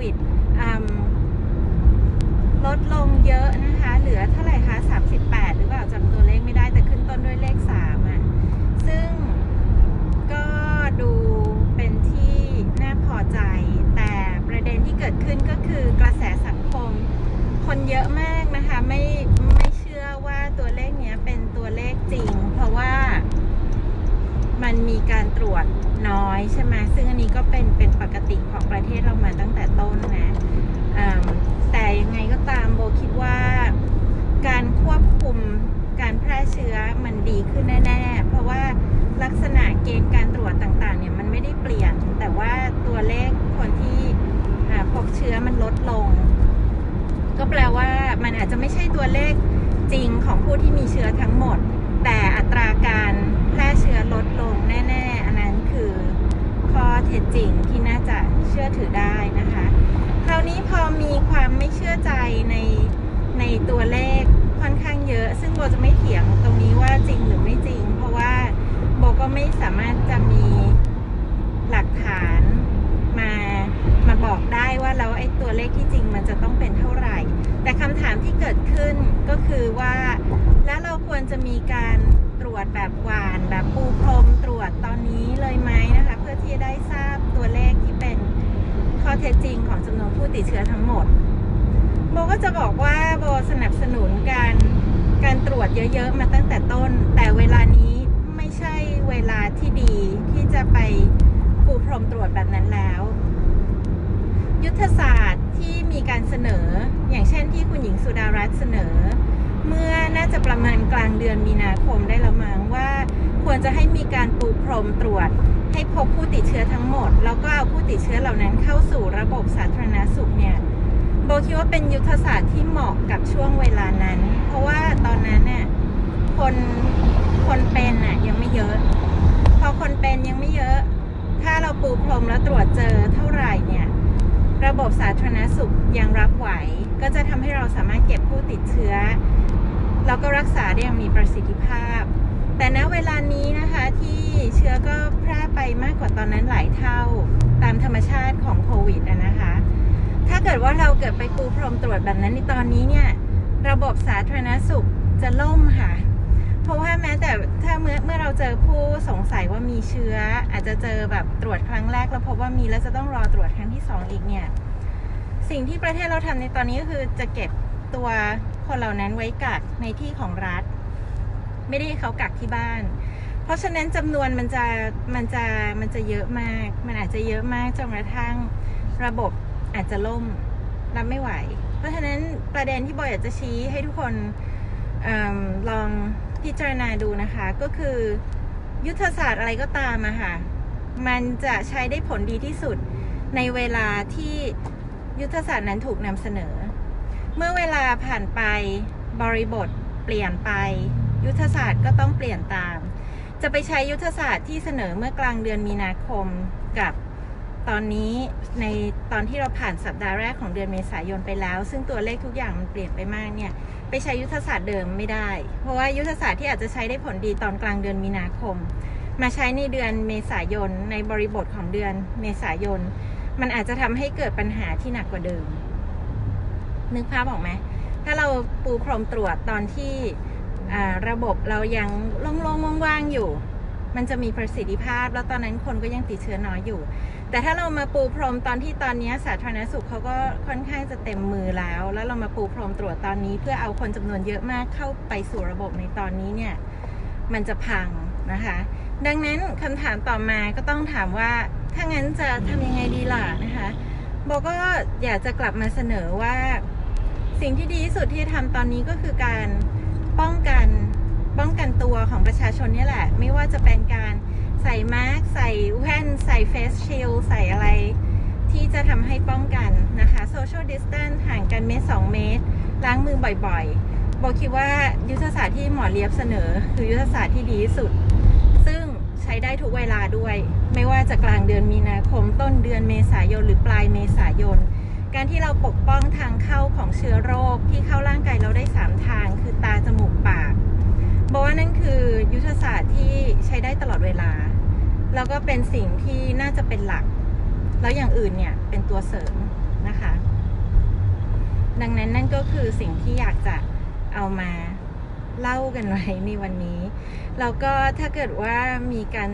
วิดลดลงเยอะนะคะ เหลือเท่าไหร่คะ 38 หรือเปล่าจำตัวเลขไม่ได้แต่ขึ้นต้นด้วยเลข 3อะ ซึ่งก็ดูเป็นที่น่าพอใจ แต่ประเด็นที่เกิดขึ้นก็คือกระแสสังคม คนเยอะมากนะคะ ไม่ไม่เชื่อว่าตัวเลขเนี้ยเป็นตัวเลขจริง เพราะว่ามันมีการตรว จน้อยใช่ไหมซึ่งอันนี้ก็เป็นเป็นปกติของประเทศเรามาตั้งแต่ต้นนะแต่ยังไงก็ตามโบคิดว่าการควบคุมการแพร่เชื้อมันดีขึ้นแน่ๆ เพราะว่าลักษณะเกณฑ์การตรวจต่างๆเนี่ยมันไม่ได้เปลี่ยน แต่ว่าตัวเลขคนที่พบเชื้อมันลดลง ก็แปลว่ามันอาจจะไม่ใช่ตัวเลขจริงของผู้ที่มีเชื้อทั้งหมด แต่อัตราการแพร่เชื้อลดลงแน่ ๆ ข้อเท็จจริงที่น่าจะเชื่อถือได้นะคะ คราวนี้พอมีความไม่เชื่อใจในในตัวเลขค่อนข้างเยอะ ซึ่งโบจะไม่เถียงตรงนี้ว่าจริงหรือไม่จริง เพราะว่าโบก็ไม่สามารถจะมีหลักฐานมามาบอกได้ว่าแล้วไอ้ตัวเลขที่จริงมันจะต้องเป็นเท่าไหร่ แต่คำถามที่เกิดขึ้นก็คือว่า แล้วเราควรจะมีการตรวจแบบหวานแบบปูพรมตรวจตอนนี้เลยไหมนะคะ พื่อที่จะได้ทราบตัวเลขที่เป็นข้อเท็จจริงของจำนวนผู้ติดเชื้อทั้งหมด โบก็จะบอกว่าโบสนับสนุนการการตรวจเยอะ ๆ มาตั้งแต่ต้น แต่เวลานี้ไม่ใช่เวลาที่ดีที่จะไปปูพรมตรวจแบบนั้นแล้ว ยุทธศาสตร์ที่มีการเสนอ อย่างเช่นที่คุณหญิงสุดารัตน์เสนอ เมื่อน่าจะประมาณกลางเดือนมีนาคมได้แล้วมั้งว่า ควรจะให้มีการปูพรมตรวจ ให้พบผู้ติดเชื้อทั้งหมด แล้วก็เอาผู้ติดเชื้อเหล่านั้นเข้าสู่ระบบสาธารณสุขเนี่ยโบคิดว่าเป็นยุทธศาสตร์ที่เหมาะกับช่วงเวลานั้น เพราะว่าตอนนั้นเนี่ยคนคนเป็นน่ะยังไม่เยอะ พอคนเป็นยังไม่เยอะ ถ้าเราปูพรมแล้วตรวจเจอเท่าไหร่เนี่ยระบบสาธารณสุขยังรับไหว ก็จะทำให้เราสามารถเก็บผู้ติดเชื้อ แล้วก็รักษาได้อย่างมีประสิทธิภาพ แต่ณเวลานี้นะคะที่เชื้อก็แพร่ไปมากกว่าต อนนั้นหลายเท่าตามธรรมชาติของโควิดนะคะ ถ้าเกิดว่าเราเกิดไปปูพรมตรวจแบบนั้นในตอนนี้เนี่ย ระบบสาธารณสุขจะล่มค่ะ เพราะว่าแม้แต่ถ้าเมื่อเมื่อเราเจอผู้สงสัยว่ามีเชื้อ อาจจะเจอแบบตรวจครั้งแรกแล้วพบว่ามีแล้วจะต้องรอตรวจครั้งที่สองอีกเนี่ย สิ่งที่ประเทศเราทำในตอนนี้ก็คือจะเก็บตัวคนเหล่านั้นไว้กักในที่ของรัฐ ไม่ได้ให้เขากักที่บ้าน ราะฉะนั้นจำนวนมันจะมันจะมันจะเยอะมาก มันอาจจะเยอะมากจนกระทั่งระบบอาจจะล่มรับไม่ไหว เพราะฉะนั้นประเด็นที่บอยอยากจะชี้ให้ทุกคนอลองพิจารณาดูนะคะ ก็คือยุทธศาสตร์อะไรก็ตามอะค่ะ มันจะใช้ได้ผลดีที่สุดในเวลาที่ยุทธศาสตร์นั้นถูกนำเสนอ เมื่อเวลาผ่านไปบริบทเปลี่ยนไป ยุทธศาสตร์ก็ต้องเปลี่ยนตาม จะไปใช้ยุทธศาสตร์ที่เสนอเมื่อกลางเดือนมีนาคมกับตอนนี้ในตอนที่เราผ่านสัปดาห์แรกของเดือนเมษายนไปแล้ว ซึ่งตัวเลขทุกอย่างมันเปลี่ยนไปมากเนี่ยไปใช้ยุทธศาสตร์เดิมไม่ได้ เพราะว่ายุทธศาสตร์ที่อาจจะใช้ได้ผลดีตอนกลางเดือนมีนาคม มาใช้ในเดือนเมษายนในบริบทของเดือนเมษายน มันอาจจะทำให้เกิดปัญหาที่หนักกว่าเดิม นึกภาพออกไหมถ้าเราปูพรมตรวจตอนที่ ระบบเรายังโล่งๆว่างๆอยู่ มันจะมีประสิทธิภาพ แล้วตอนนั้นคนก็ยังติดเชื้อน้อยอยู่ แต่ถ้าเรามาปูพรมตอนที่ตอนนี้สาธารณสุขเขาก็ค่อนข้างจะเต็มมือแล้ว แล้วเรามาปูพรมตรวจตอนนี้ เพื่อเอาคนจำนวนเยอะมากเข้าไปสู่ระบบในตอนนี้เนี่ยมันจะพังนะคะ ดังนั้นคำถามต่อมาก็ต้องถามว่าถ้างั้นจะทำยังไงดีล่ะนะคะโบก็อยากจะกลับมาเสนอว่าสิ่งที่ดีที่สุดที่จะทำตอนนี้ก็คือการ ป้องกันป้องกันตัวของประชาชนนี่แหละ ไม่ว่าจะเป็นการใส่มาสก์ใส่แว่น ใส่เฟสชิลใส่อะไร ที่จะทำให้ป้องกันนะคะ social distance ห่างกันเมตรสองเมตร ล้างมือบ่อยๆโบคิดว่ายุทธศาสตร์ที่หมอเลียบเสนอ คือยุทธศาสตร์ที่ดีที่สุด ซึ่งใช้ได้ทุกเวลาด้วย ไม่ว่าจะกลางเดือนมีนาคมต้นเดือนเมษายนหรือปลายเมษายน การที่เราปกป้องทางเข้าของเชื้อโรคที่เข้าร่างกายเราได้ 3 ทาง คือตาจมูกปากบอกว่านั่นคือยุทธศาสตร์ที่ใช้ได้ตลอดเวลา แล้วก็เป็นสิ่งที่น่าจะเป็นหลัก แล้วอย่างอื่นเนี่ยเป็นตัวเสริมนะคะ ดังนั้นนั่นก็คือสิ่งที่อยากจะเอามาเล่ากันไว้ในวันนี้ แล้วก็ถ้าเกิดว่ามีการ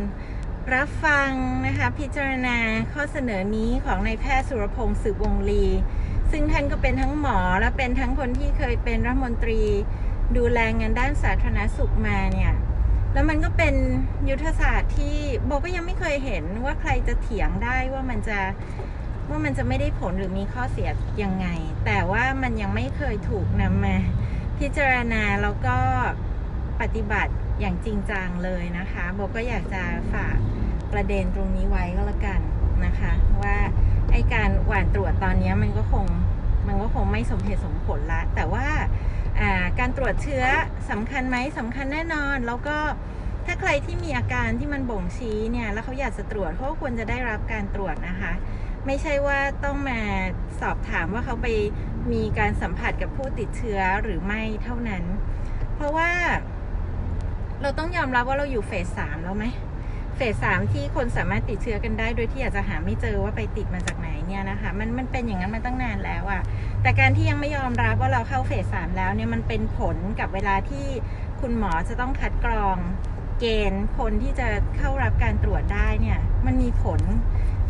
รับฟังนะคะพิจารณาข้อเสนอนี้ของนายแพทย์สุรพงศ์สืบวงลี ซึ่งท่านก็เป็นทั้งหมอและเป็นทั้งคนที่เคยเป็นรัฐมนตรี ดูแลงานด้านสาธารณสุขมาเนี่ยแล้วมันก็เป็นยุทธศาสตร์ที่โบก็ยังไม่เคยเห็นว่าใครจะเถียงได้ว่ามันจะว่ามันจะไม่ได้ผลหรือมีข้อเสียยังไง แต่ว่ามันยังไม่เคยถูกนำมาพิจารณาแล้วก็ปฏิบัติ อย่างจริงจังเลยนะคะโบก็อยากจะฝากประเด็นตรงนี้ไว้ก็แล้วกันนะคะ ว่าไอการหว่านตรวจตอนนี้มันก็คงมันก็คงไม่สมเหตุสมผลละ แต่ว่าการตรวจเชื้อสำคัญไหมสำคัญแน่นอน แล้วก็ถ้าใครที่มีอาการที่มันบ่งชี้เนี่ยแล้วเขาอยากจะตรวจเขาควรจะได้รับการตรวจนะคะ ไม่ใช่ว่าต้องมาสอบถามว่าเขาไปมีการสัมผัสกับผู้ติดเชื้อหรือไม่เท่านั้น เพราะว่า เราต้องยอมรับว่าเราอยู่เฟสสามแล้วไหมเฟสสามที่คนสามารถติดเชื้อกันได้ โดยที่อาจจะหาไม่เจอว่าไปติดมาจากไหนเนี่ยนะคะมันมันเป็นอย่างนั้นมาตั้งนานแล้วอะแต่การที่ยังไม่ยอมรับว่าเราเข้าเฟสสามแล้วเนี่ยมันเป็นผลกับเวลาที่คุณหมอจะต้องคัดกรองเกณฑ์คนที่จะเข้ารับการตรวจได้เนี่ยมันมีผล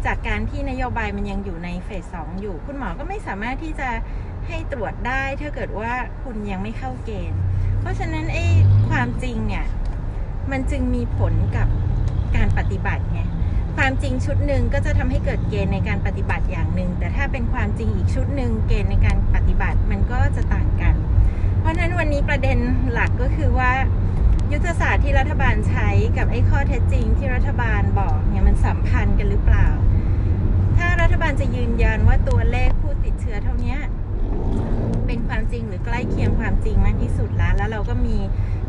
จากการที่นโยบายมันยังอยู่ในเฟสสองอยู่ คุณหมอก็ไม่สามารถที่จะให้ตรวจได้ถ้าเกิดว่าคุณยังไม่เข้าเกณฑ์ ราะฉะนั้นไอ้ความจริงเนี่ย มันจึงมีผลกับการปฏิบัติไงความจริงชุดหนึ่งก็จะทำให้เกิดเกณฑ์ในการปฏิบัติอย่างหนึ่ง แต่ถ้าเป็นความจริงอีกชุดหนึ่งเกณฑ์ในการปฏิบัติมันก็จะต่างกัน เพราะฉะนั้นวันนี้ประเด็นหลักก็คือว่า ยุทธศาสตร์ที่รัฐบาลใช้กับไอ้ข้อเท็จจริงที่รัฐบาลบอกเนี่ยมันสัมพันธ์กันหรือเปล่า ถ้ารัฐบาลจะยืนยันว่าตัวเลขผู้ติดเชื้อเท่านี้ เป็นความจริงหรือใกล้เคียงความจริงมากที่สุดแล้ว แล้วเราก็มี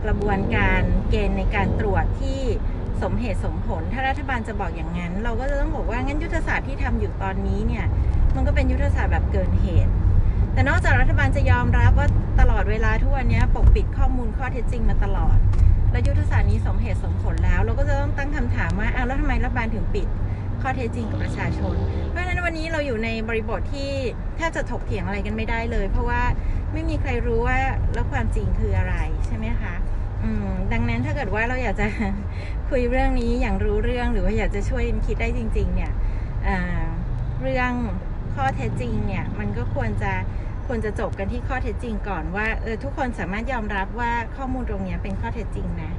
กระบวนการเกณฑ์ในการตรวจที่สมเหตุสมผล ถ้ารัฐบาลจะบอกอย่างนั้น เราก็จะต้องบอกว่างั้นยุทธศาสตร์ที่ทำอยู่ตอนนี้เนี่ย มันก็เป็นยุทธศาสตร์แบบเกินเหตุ แต่นอกจากรัฐบาลจะยอมรับว่าตลอดเวลาทุกวันนี้ปกปิดข้อมูลข้อเท็จจริงมาตลอด แล้วยุทธศาสตร์นี้สมเหตุสมผลแล้ว เราก็จะต้องตั้งคำถามว่าอ้าวแล้วทำไมรัฐบาลถึงปิด ข้อเท็จจริงกับประชาชน เพราะฉะนั้นวันนี้เราอยู่ในบริบทที่แทบจะถกเถียงอะไรกันไม่ได้เลย เพราะว่าไม่มีใครรู้ว่าแล้วความจริงคืออะไรใช่ไหมคะดังนั้นถ้าเกิดว่าเราอยากจะคุยเรื่องนี้อย่างรู้เรื่องหรือว่าอยากจะช่วยคิดได้จริง ๆ เนี่ยเรื่องข้อเท็จจริงเนี่ยมันก็ควรจะควรจะจบกันที่ข้อเท็จจริงก่อนว่าเออทุกคนสามารถยอมรับว่าข้อมูลตรงนี้เป็นข้อเท็จจริงนะ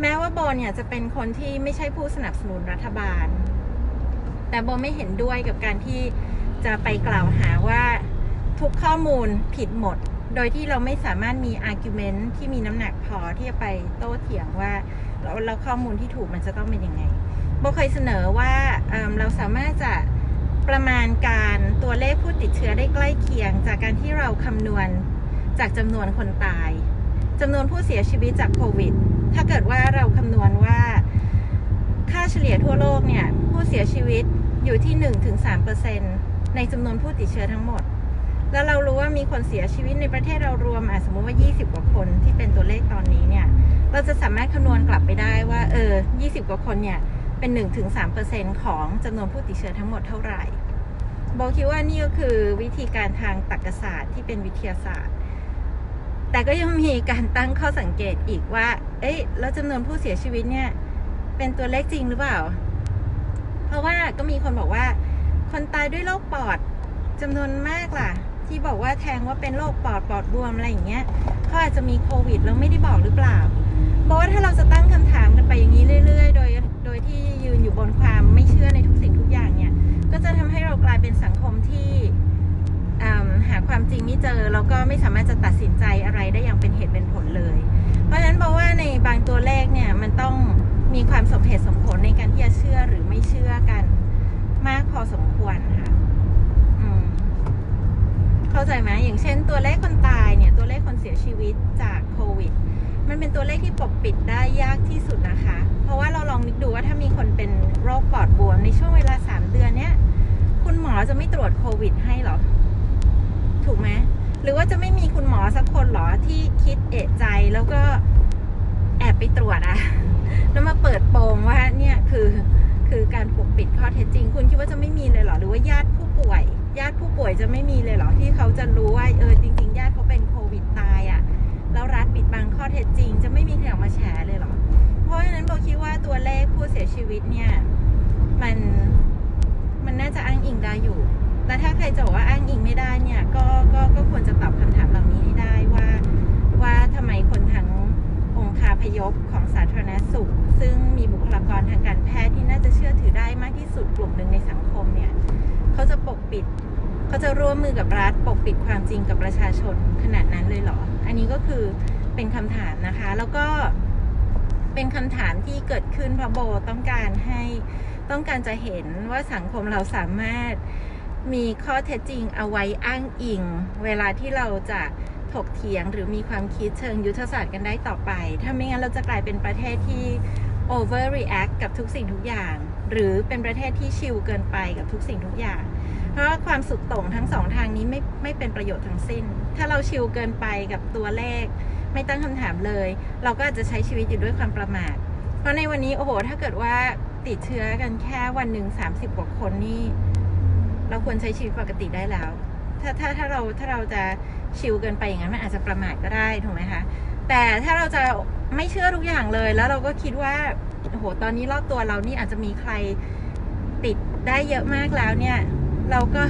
แม้ว่าโบเนี่ยจะเป็นคนที่ไม่ใช่ผู้สนับสนุนรัฐบาล แต่โบไม่เห็นด้วยกับการที่จะไปกล่าวหาว่าทุกข้อมูลผิดหมด โดยที่เราไม่สามารถมี argument ที่มีน้ำหนักพอที่จะไปโต้เถียงว่าเราเราข้อมูลที่ถูกมันจะต้องเป็นยังไงโบเคยเสนอว่าเเราสามารถจะประมาณการตัวเลขผู้ติดเชื้อได้ใกล้เคียง จากการที่เราคำนวณจากจำนวนคนตายจำนวนผู้เสียชีวิตจากโควิด ถ้าเกิดว่าเราคำนวณว่าค่าเฉลี่ยทั่วโลกเนี่ยผู้เสียชีวิต อยู่ที่ 1-3%ในจำนวนผู้ติดเชื้อทั้งหมด แล้วเรารู้ว่ามีคนเสียชีวิตในประเทศเรารวมอะสมมติว่า 20 กว่าคนที่เป็นตัวเลขตอนนี้เนี่ย เราจะสามารถคำนวณกลับไปได้ว่า เออ 20 กว่าคนเนี่ยเป็น 1-3%ของจำนวนผู้ติดเชื้อทั้งหมดเท่าไหร่โบคิดว่านี่ก็คือวิธีการทางตรรกศาสตร์ที่เป็นวิทยาศาสตร์ แต่ก็ยังมีการตั้งข้อสังเกตอีกว่า เอ้ยแล้วจำนวนผู้เสียชีวิตเนี่ย เป็นตัวเลขจริงหรือเปล่า เพราะว่าก็มีคนบอกว่า คนตายด้วยโรคปอดจำนวนมากล่ะ ที่บอกว่าแทงว่าเป็นโรคปอดปอดบวมอะไรอย่างเงี้ยเขาอาจจะมีโควิดแล้วไม่ได้บอกหรือเปล่าเพราะว่าถ้าเราจะตั้งคำถามกันไปอย่างนี้เรื่อย ๆ โดยโดยที่ยืนอยู่บนความไม่เชื่อในทุกสิ่งทุกอย่างเนี่ย ก็จะทำให้เรากลายเป็นสังคมที่หาความจริงไม่เจอแล้วก็ไม่สามารถจะตัดสินใจอะไรได้อย่างเป็นเหตุเป็นผลเลย เพราะฉะนั้นบอกว่าในบางตัวเลขเนี่ยมันต้อง ความสมเหตุสมผลในการที่จะเชื่อหรือไม่เชื่อกัน มากพอสมควรค่ะเข้าใจไหมอย่างเช่น ตัวเลขคนตายเนี่ย ตัวเลขคนเสียชีวิตจากโควิด มันเป็นตัวเลขที่ปกปิดได้ยากที่สุดนะคะ เพราะว่าเราลองนึกดูว่าถ้ามีคนเป็นโรคปอดบวมในช่วงเวลาสามเดือนเนี้ยคุณหมอจะไม่ตรวจโควิด ให้หรอ ถูกไหมหรือว่าจะไม่มีคุณหมอสักคนหรอที่คิดเอะใจแล้วก็แอบไปตรวจอะ แล้วมาเปิดโปงว่าเนี่ยคือคือการปกปิดข้อเท็จจริง คุณคิดว่าจะไม่มีเลยเหรอหรือว่าญาติผู้ป่วย ญาติผู้ป่วยจะไม่มีเลยเหรอที่เขาจะรู้ว่าเออจริง ๆ ญาติเขาเป็นโควิดตายอะ่ะแล้วรัฐปิดบังข้อเท็จจริง จะไม่มีใครออกมาแฉเลยเหรอ เพราะฉะนั้นโบคิดว่าตัวเลขผู้เสียชีวิตเนี่ยมันมันน่าจะอ้างอิงได้อยู่และถ้าใครจะบอกว่าอ้างอิงไม่ได้เนี่ยก็ก็ก็ควรจะตอบคำถามเหล่านี้ให้ได้ว่า ว่าทำไมคนทั้ง องค์คาพยพของสาธารณสุข ซึ่งมีบุคลากรทางการแพทย์ที่น่าจะเชื่อถือได้มากที่สุดกลุ่มหนึ่งในสังคมเนี่ยเขาจะปกปิดเขาจะร่วมมือกับรัฐปกปิดความจริงกับประชาชนขนาดนั้นเลยเหรอ อันนี้ก็คือเป็นคำถามนะคะ แล้วก็เป็นคำถามที่เกิดขึ้นเพราะโบต้องการให้ต้องการจะเห็นว่าสังคมเราสามารถมีข้อเท็จจริงเอาไว้อ้างอิง เวลาที่เราจะ ถกเถียง หรือมีความคิดเชิงยุทธศาสตร์กันได้ต่อไป ถ้าไม่งั้นเราจะกลายเป็นประเทศที่ overreact กับทุกสิ่งทุกอย่าง หรือเป็นประเทศที่ชิลเกินไปกับทุกสิ่งทุกอย่าง เพราะาความสุดโต่งทั้งสองทางนี้ไม่ไม่เป็นประโยชน์ทั้งสิ้น ถ้าเราชิลเกินไปกับตัวเลข ไม่ตั้งคำถามเลย เราก็อาจจะใช้ชีวิตอยู่ด้วยความประมาท เพราะในวันนี้โอ้โหถ้าเกิดว่าติดเชื้อกันแค่วันหนึ่งสามสิบกว่าคนนี่เราควรใช้ชีวิตปกติได้แล้ว ถ้าถ้าถ้าเราถ้าเราจะชิลเกินไปอย่างนั้นมันอาจจะประมาทก็ได้ถูกไหมคะแต่ถ้าเราจะไม่เชื่อทุกอย่างเลย แล้วเราก็คิดว่าโหตอนนี้รอบตัวเรานี่อาจจะมีใครติดได้เยอะมากแล้วเนี่ย เราก็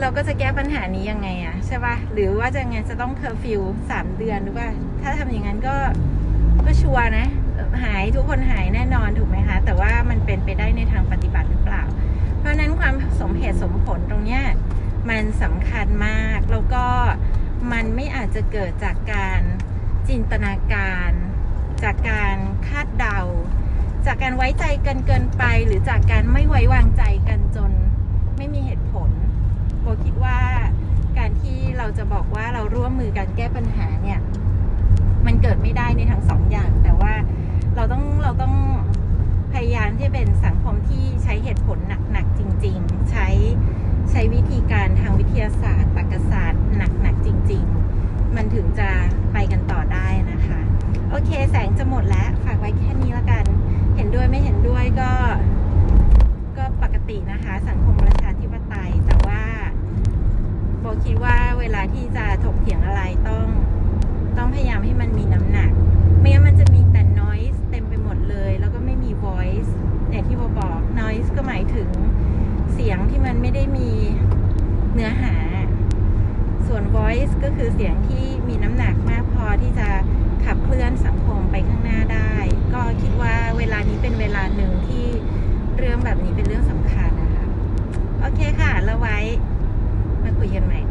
เราก็จะแก้ปัญหานี้ยังไงอะใช่ปะหรือว่าจะไงจะต้องเคอร์ฟิวสามเดือนหรือว่า ถ้าทำอย่างนั้นก็ก็ชัวร์นะ หายทุกคนหายแน่นอนถูกไหมคะ แต่ว่ามันเป็นไปได้ในทางปฏิบัติหรือเปล่า เพราะนั้นความสมเหตุสมผลตรงเนี้ย มันสำคัญมาก แล้วก็มันไม่อาจจะเกิดจากการจินตนาการ จากการคาดเดา จากการไว้ใจกันเกินไป หรือจากการไม่ไว้วางใจกันจนไม่มีเหตุผลโบคิดว่าการที่เราจะบอกว่าเราร่วมมือกันแก้ปัญหาเนี่ย มันเกิดไม่ได้ในทั้งสองอย่าง แต่ว่าเราต้องเราต้องพยายามที่จะเป็นสังคมที่ใช้เหตุผลหนักๆจริง ๆ ใช้ ใช้วิธีการทางวิทยาศาสตร์ตรรกศาสตร์หนักๆจริง ๆ มันถึงจะไปกันต่อได้นะคะ โอเคแสงจะหมดแล้ว ฝากไว้แค่นี้แล้วกัน เห็นด้วยไม่เห็นด้วยก็ ก็ปกตินะคะ สังคมประชาธิปไตย แต่ว่าโบคิดว่าเวลาที่จะถกเถียงอะไรต้อง ต้องพยายามให้มันมีน้ำหนัก ไม่งั้นมันจะมีแต่ noise เต็มไปหมดเลย แล้วก็ไม่มี voice อย่างที่โบบอก noise ก็หมายถึง เสียงที่มันไม่ได้มีเนื้อหา ส่วน voice ก็คือเสียงที่มีน้ำหนักมากพอที่จะขับเคลื่อนสังคมไปข้างหน้าได้ ก็คิดว่าเวลานี้เป็นเวลาหนึ่งที่เรื่องแบบนี้เป็นเรื่องสำคัญนะคะ โอเคค่ะระไว้ไม่คุยยันไหน